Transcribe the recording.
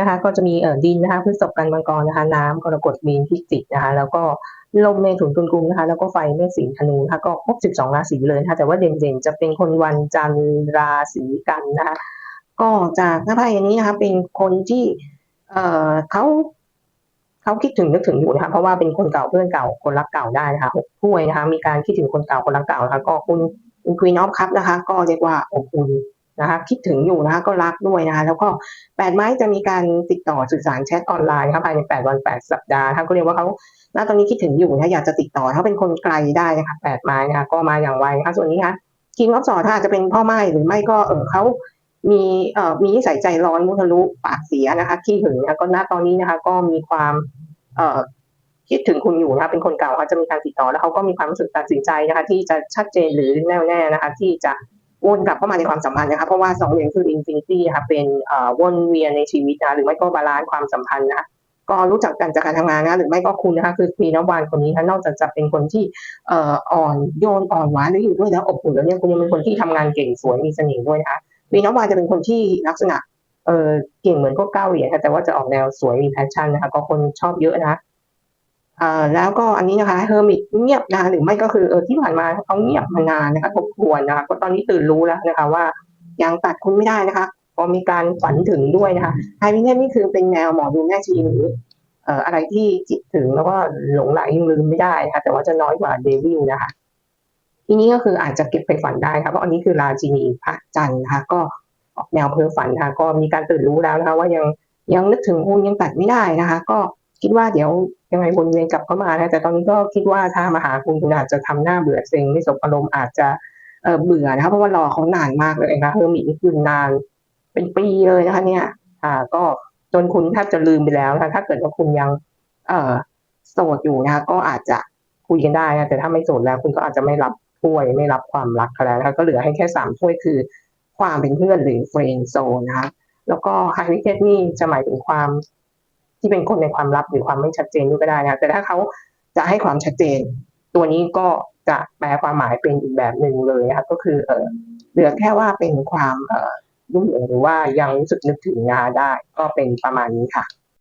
นะคะก็จะมีเอ่อดินนะคะพฤษภกันมังกรนะคะน้ำกรกฎมีนพิจิกนะคะแล้วก็ลมเมถุนตุลกุมนะคะแล้วก็ไฟเมษสิงธนูนะคะก็ครบ 12 ราศีเลยนะคะแต่ว่าเด่นๆ จะเป็นคนวันจันทร์ราศีกันนะคะก็จากหน้าไพ่อันนี้นะคะเป็นคนที่เอ่อเขาเขาคิดถึงนึกถึงอยู่นะคะเพราะว่าเป็นคนเก่าเพื่อนเก่าคนรักเก่าได้นะคะหกถ้วยนะคะมีการคิดถึงคนเก่าคนรักเก่านะคะก็คุณคุณควีนออฟคัพนะคะ ก็เรียกว่าอบอุ่น นะคะคิดถึงอยู่นะคะก็รักด้วยนะคะแล้วก็แปดไม้จะมีการติดต่อสื่อสารแชทออนไลน์นะคะภายในแปดวันแปดสัปดาห์นะคะก็เรียกว่าเขาณตอนนี้คิดถึงอยู่นะอยากจะติดต่อเขาเป็นคนไกลได้นะคะแปดไม้นะคะก็มาอย่างไวนะคะส่วนนี้ค่ะคิงออฟสอถ้าอาจจะเป็นพ่อไม้หรือไม่ก็เออเขามีเอ่อมีนิสัยใจร้อนมุทะลุปากเสียนะคะขี้หึงนะคะก็ณตอนนี้นะคะ ก็มีความเอ่อคิดถึงคุณอยู่นะคะเป็นคนเก่าเขาจะมีการติดต่อแล้วเขาก็มีความรู้สึกตัดสินใจนะคะ ที่จะชัดเจนหรือแน่วแน่นะคะ ที่จะ วนกลับเข้ามาในความสัมพันธ์นะคะเพราะว่าสองเหรียญคืออินฟินิตี้ค่ะเป็นอ่อวนเวียนในชีวิตนะหรือไม่ก็บาลานซ์ความสัมพันธ์นะคะก็รู้จักกันจากการทำงานนะหรือไม่ก็คุณนะคะคือปีนวานคนนี้นะนอกจากจะเป็นคนที่อ่อนโยนอ่อนหวานหรืออยู่ด้วยแล้วอบอุ่นแล้วเนี่ยคุณยังเป็นคนที่ทำงานเก่งสวยมีเสน่ห์ด้วยนะคะวีนอฟวายจะเป็นคนที่ลักษณะเออเก่งเหมือนพวกเก้าเหรียญค่ะแต่ว่าจะออกแนวสวยมีแพชชั่นนะคะก็คนชอบเยอะนะ แล้วก็อันนี้นะคะเฮอร์มิตเงียบนะคะหรือไม่ก็คือเออที่ผ่านมาเขาเงียบมานานนะคะทบทวนนะคะก็ตอนนี้ตื่นรู้แล้วนะคะว่ายังตัดคุณไม่ได้นะคะก็มีการฝันถึงด้วยนะคะไฮวินเทนนี่คือเป็นแนวหมอดูแม่ชีหรือเอ่ออะไรที่จิตถึงแล้วก็หลงไหลยังลืมไม่ได้นะคะแต่ว่าจะน้อยกว่าเดวิลนะคะทีนี้ก็คืออาจจะเก็บไปฝันได้ค่ะเพราะอันนี้คือราชินีพระจันทร์นะคะก็ออกแนวเพ้อฝันค่ะก็มีการตื่นรู้แล้วนะคะว่ายังยังนึกถึงคุณยังตัดไม่ได้นะคะ ก็คิดว่าเดี๋ยว ยังไงวนเวียนกลับเข้ามานะแต่ตอนนี้ก็คิดว่าถ้ามาหาคุณคุณอาจจะทำหน้าเบื่อเซ็งไม่สบอารมณ์อาจจะเออเบื่อนะคะเพราะว่ารอเขานานมากเลยนะคะเฮอร์มิตนี่คือนาน เป็นปีเลยนะคะเนี่ยอ่าก็จนคุณแทบจะลืมไปแล้วนะถ้าเกิดว่าคุณยัง เอ่อโสดอยู่นะคะก็อาจจะคุยกันได้นะแต่ถ้าไม่โสดแล้ว คุณก็อาจจะไม่รับถ้วยไม่รับความรักแล้วนะคะก็เหลือให้แค่สามถ้วยคือ ความเป็นเพื่อนหรือเฟรนด์โซนนะคะแล้วก็ไฮวิเทสนี่จะหมายถึงความ ที่เป็นคนในความลับหรือความไม่ชัดเจนด้วยก็ได้นะแต่ถ้าเขาจะให้ความชัดเจน ตัวนี้ก็จะแปลความหมายเป็นอีกแบบหนึ่งเลยนะคะก็คือเออเหลือแค่ว่าเป็นความเออรุ่มหลงหรือว่ายังรู้สึกนึกถึงงานได้ ก็เป็นประมาณนี้ค่ะ